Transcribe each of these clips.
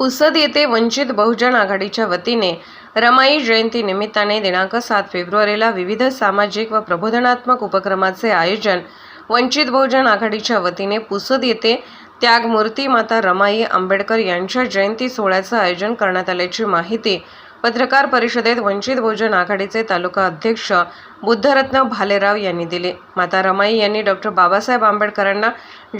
पुसद येथे वंचित बहुजन आघाडीच्या वतीने रमाई जयंती निमित्ताने दिनांक सात फेब्रुवारीला विविध सामाजिक व प्रबोधनात्मक उपक्रमाचे आयोजन वंचित बहुजन आघाडीच्या वतीने पुसद येथे त्यागमूर्ती माता रमाई आंबेडकर यांच्या जयंती सोहळ्याचं आयोजन करण्यात आल्याची माहिती पत्रकार परिषदेत वंचित बहुजन आघाडीचे तालुका अध्यक्ष बुद्धरत्न भालेराव यांनी दिले. माता रमाई यांनी डॉक्टर बाबासाहेब आंबेडकरांना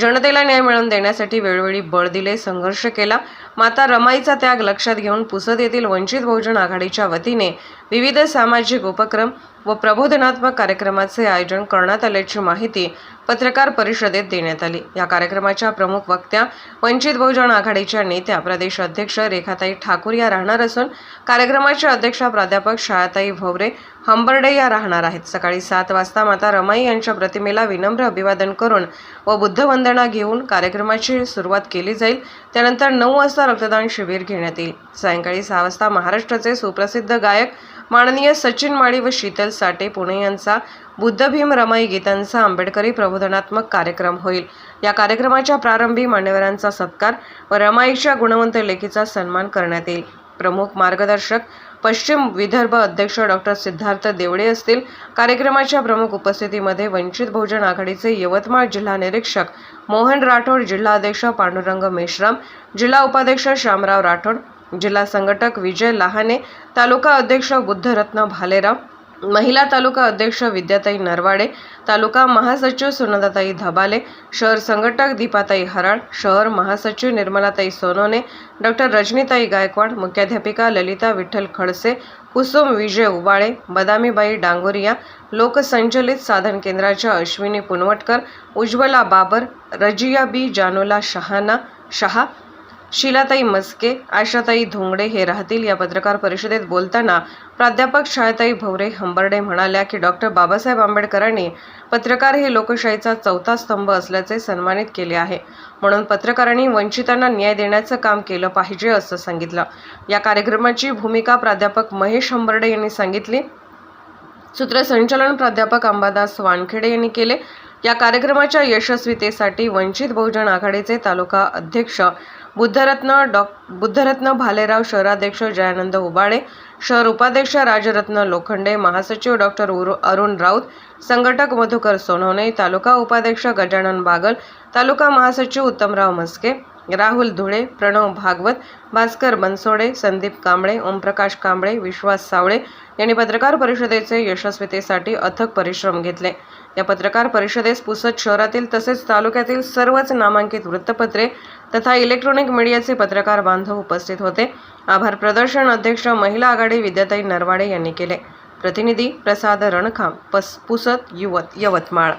जनतेला न्याय मिळवून देण्यासाठी वेळोवेळी बळ दिले संघर्ष केला. माता रमाईचा त्याग लक्षात घेऊन पुसद येथील वंचित बहुजन आघाडीच्या वतीने विविध सामाजिक उपक्रम व प्रबोधनात्मक कार्यक्रमाचे आयोजन करण्यात आल्याची माहिती पत्रकार परिषदेत देण्यात आली. या कार्यक्रमाच्या प्रमुख वक्त्या वंचित बहुजन आघाडीच्या नेत्या प्रदेश अध्यक्ष रेखाताई ठाकूर या राहणार असून कार्यक्रमाच्या अध्यक्षा प्राध्यापक शाळाताई भवरे हंबर्डे या राहणार आहेत. सकाळी सात वाजता माता रमाई यांच्या प्रतिमेला विनम्र अभिवादन करून व बुद्धवंदना घेऊन कार्यक्रमाची सुरुवात केली जाईल. त्यानंतर नऊ वाजता रक्तदान शिबिर घेण्यात येईल. सायंकाळी सहा वाजता महाराष्ट्राचे सुप्रसिद्ध गायक माननीय सचिन माळी व शीतल साठे पुणे यांचा बुद्ध भीम रमाई गीतांचा आंबेडकरी प्रबोधनात्मक कार्यक्रम होईल. या कार्यक्रमाच्या प्रारंभी मान्यवरांचा सत्कार व रमाईच्या गुणवंत लेखीचा सन्मान करण्यात येईल. प्रमुख मार्गदर्शक पश्चिम विदर्भ अध्यक्ष डॉक्टर सिद्धार्थ देवडे असतील. कार्यक्रमाच्या प्रमुख उपस्थितीमध्ये वंचित बहुजन आघाडीचे यवतमाळ जिल्हा निरीक्षक मोहन राठोड जिल्हाध्यक्ष पांडुरंग मेश्राम जिल्हा उपाध्यक्ष श्यामराव राठोड जिल्हा संघटक विजय लहाने तालुका अध्यक्ष बुद्धरत्न भालेराव महिला तालुका अध्यक्ष विद्याताई नरवाडे तालुका महासचिव सुनंदाताई धबाले शहर संघटक दीपाताई हराळ शहर महासचिव निर्मलाताई सोनोने डॉक्टर रजनीताई गायकवाड मुख्याध्यापिका ललिता विठ्ठल खडसे कुसुम विजय उबाळे बदामीबाई डांगोरिया लोकसंचलित साधन केंद्राच्या अश्विनी पुनवटकर उज्ज्वला बाबर रजिया बी जानोला शहाना शहा शिलाताई मस्के आशाताई धोंगडे हे राहतील या पत्रकार परिषदेत बोलताना प्राध्यापक शाळेताई भवरे हंबर्डे म्हणाल्या की डॉक्टर बाबासाहेब आंबेडकरांनी पत्रकार हे लोकशाहीचा चौथा स्तंभ असल्याचे सन्मानित केले आहे. म्हणून पत्रकारांनी वंचितांना न्याय देण्याचं काम केलं पाहिजे असं सांगितलं. या कार्यक्रमाची भूमिका प्राध्यापक महेश हंबर्डे यांनी सांगितली. सूत्रसंचालन प्राध्यापक अंबादास वानखेडे यांनी केले. या कार्यक्रमाच्या यशस्वीतेसाठी वंचित बहुजन आघाडीचे तालुका अध्यक्ष बुद्धरत्न डॉ बुद्धरत्न भालेराव शहराध्यक्ष जयानंद उबाळे शहर उपाध्यक्ष राजरत्न लोखंडे महासचिव डॉक्टर उरु अरुण राऊत संघटक मधुकर सोनवणे तालुका उपाध्यक्ष गजानन बागल तालुका महासचिव उत्तमराव मस्के राहुल धुळे प्रणव भागवत भास्कर बनसोडे संदीप कांबळे ओमप्रकाश कांबळे विश्वास सावळे यांनी पत्रकार परिषदेचे यशस्वीतेसाठी अथक परिश्रम घेतले. या पत्रकार परिषदेस पुसद शहरातील तसेच तालुक्यातील सर्वच नामांकित वृत्तपत्रे तथा इलेक्ट्रॉनिक मीडियाचे पत्रकार बांधव उपस्थित होते. आभार प्रदर्शन अध्यक्ष महिला आघाडी विद्याताई नरवाडे यांनी केले. प्रतिनिधी प्रसाद रणखाम पस पुसत युवत यवतमाळ.